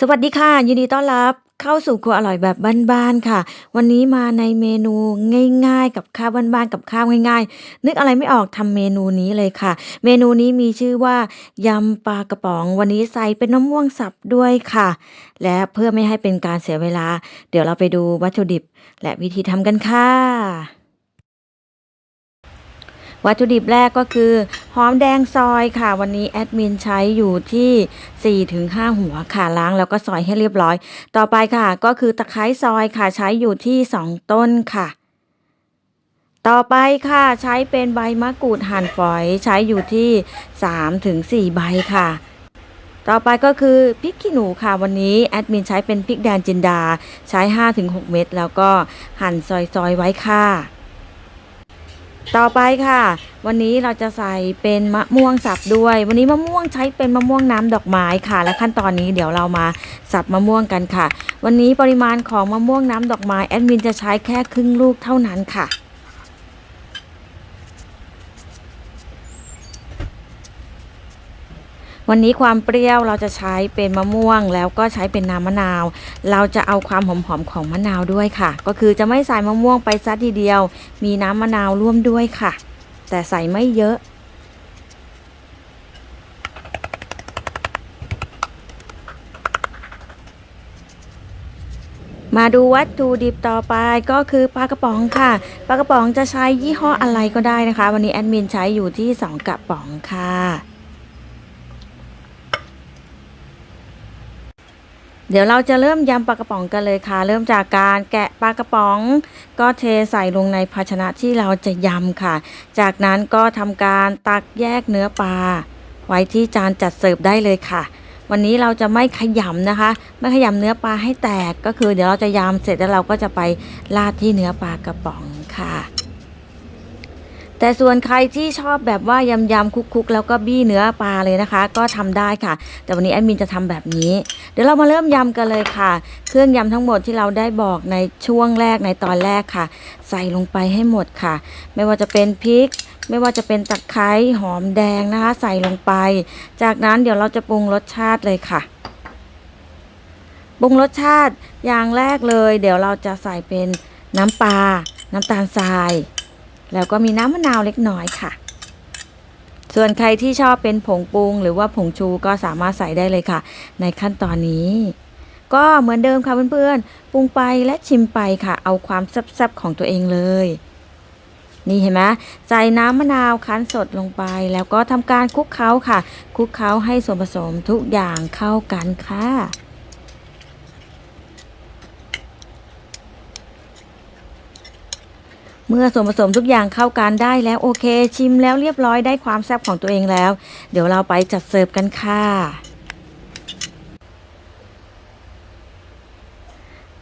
สวัสดีค่ะ ยินดีต้อนรับเข้าสู่ครัวอร่อยแบบบ้านๆค่ะ วันนี้มาในเมนูง่าย ๆ กับข้าวบ้านๆกับข้าวง่าย ๆ นึกอะไรไม่ออกทำเมนูนี้เลยค่ะ เมนูนี้มีชื่อว่ายำปลากระป๋อง วันนี้ใส่เป็นมะม่วงสับด้วยค่ะ และเพื่อไม่ให้เป็นการเสียเวลา เดี๋ยวเราไปดูวัตถุดิบ และวิธีทำกันค่ะ วัตถุดิบแรกก็คือ หอมแดงซอยค่ะ วันนี้แอดมินใช้อยู่ที่ 4-5 หัวค่ะล้างแล้วก็ซอยให้เรียบร้อย ต่อไปค่ะก็คือตะไคร้ซอยค่ะใช้อยู่ที่ 2 ต้นค่ะต่อไปค่ะใช้เป็นใบมะกรูดหั่นฝอยใช้อยู่ที่ 3-4 ใบค่ะ ต่อไปก็คือพริกขี้หนูค่ะวันนี้แอดมินใช้เป็นพริกแดงจินดา ใช้ 5-6 เม็ดแล้วก็หั่นซอยๆไว้ค่ะ ต่อไปค่ะ วันนี้เราจะใส่เป็นมะม่วงสับด้วย วันนี้มะม่วงใช้เป็นมะม่วงน้ำดอกไม้ค่ะ และขั้นตอนนี้เดี๋ยวเรามาสับมะม่วงกันค่ะ วันนี้ปริมาณของมะม่วงน้ำดอกไม้แอดมินจะใช้แค่ครึ่งลูกเท่านั้นค่ะ วันนี้ความเปรี้ยวเราจะใช้เป็นมะม่วง แล้วก็ใช้เป็นน้ำมะนาว เราจะเอาความหอมๆของมะนาวด้วยค่ะ ก็คือจะไม่ใส่มะม่วงไปซะทีเดียว มีน้ำมะนาวร่วมด้วยค่ะ แต่ใส่ไม่เยอะมาดูวัตถุดิบต่อไปก็คือปลากระป๋องค่ะปลากระป๋องจะใช้ยี่ห้ออะไรก็ได้นะคะ วันนี้แอดมินใช้อยู่ที่ 2 กระป๋องค่ะ เดี๋ยวเราจะเริ่มยำปลากระป๋องกันเลยค่ะ เริ่มจากการแกะปลากระป๋อง ก็เทใส่ลงในภาชนะที่เราจะยำค่ะ จากนั้นก็ทำการตักแยกเนื้อปลา ไว้ที่จานจัดเสิร์ฟได้เลยค่ะ วันนี้เราจะไม่ขยำนะคะ ไม่ขยำเนื้อปลาให้แตกก็คือ เดี๋ยวเราจะยำเสร็จแล้วเราก็จะไปราดที่เนื้อปลากระป๋องค่ะ แต่ส่วนใครที่ชอบแบบว่ายำยำคุกคุกๆแล้วก็บี้เนื้อปลาเลยนะคะ ก็ทำได้ค่ะ แต่วันนี้แอดมินจะทำแบบนี้ เดี๋ยวเรามาเริ่มยำกันเลยค่ะ เครื่องยำทั้งหมดที่เราได้บอกในช่วงแรกในตอนแรกค่ะ ใส่ลงไปให้หมดค่ะ ไม่ว่าจะเป็นพริก ไม่ว่าจะเป็นตะไคร้หอมแดงนะคะ ใส่ลงไป จากนั้นเดี๋ยวเราจะปรุงรสชาติเลยค่ะปรุงรสชาติอย่างแรกเลย เดี๋ยวเราจะใส่เป็นน้ำปลาน้ำตาลทราย แล้วก็มีน้ำมะนาวเล็กน้อยค่ะ ส่วนใครที่ชอบเป็นผงปรุง หรือว่าผงชูก็สามารถใส่ได้เลยค่ะ ในขั้นตอนนี้ ก็เหมือนเดิมค่ะเพื่อนๆ ปรุงไปและชิมไปค่ะ เอาความแซ่บๆของตัวเองเลย นี่เห็นไหมใส่น้ำมะนาวคั้นสดลงไป แล้วก็ทำการคลุกเคล้าค่ะ คลุกเคล้าให้ส่วนผสมทุกอย่างเข้ากันค่ะ เมื่อส่วนผสมทุกอย่างเข้ากันได้แล้วโอเค ชิมแล้วเรียบร้อยได้ความแซ่บของตัวเองแล้ว เดี๋ยวเราไปจัดเสิร์ฟกันค่ะ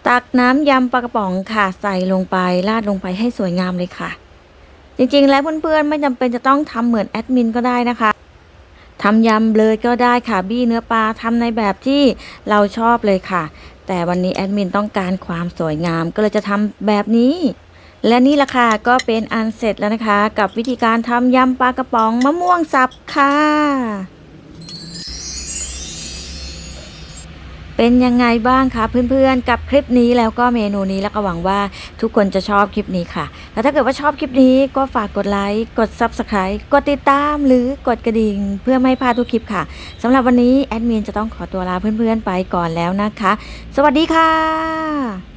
ตักน้ำยำปลากระป๋องค่ะใส่ลงไปราดลงไปให้สวยงามเลยค่ะ จริงๆ แล้วเพื่อนๆ ไม่จำเป็นจะต้องทำเหมือนแอดมินก็ได้นะคะทำยำเลยก็ได้ค่ะบี้เนื้อปลาทำในแบบที่เราชอบเลยค่ะ แต่วันนี้แอดมินต้องการความสวยงามก็เลยจะทำแบบนี้ และนี่ละค่ะก็เป็นอันเสร็จแล้วนะคะ กับวิธีการทำยำปลากระป๋องมะม่วงสับค่ะ เป็นยังไงบ้างคะเพื่อนๆ กับคลิปนี้แล้วก็เมนูนี้แล้วก็หวังว่าทุกคนจะชอบคลิปนี้ค่ะ แล้วถ้าเกิดว่าชอบคลิปนี้ก็ฝากกดไลค์กด Subscribe กดติดตามหรือกดกระดิ่งเพื่อไม่ให้พลาดทุกคลิปค่ะสำหรับวันนี้แอดมินจะต้องขอตัวลาเพื่อนๆไปก่อนแล้วนะคะ สวัสดีค่ะ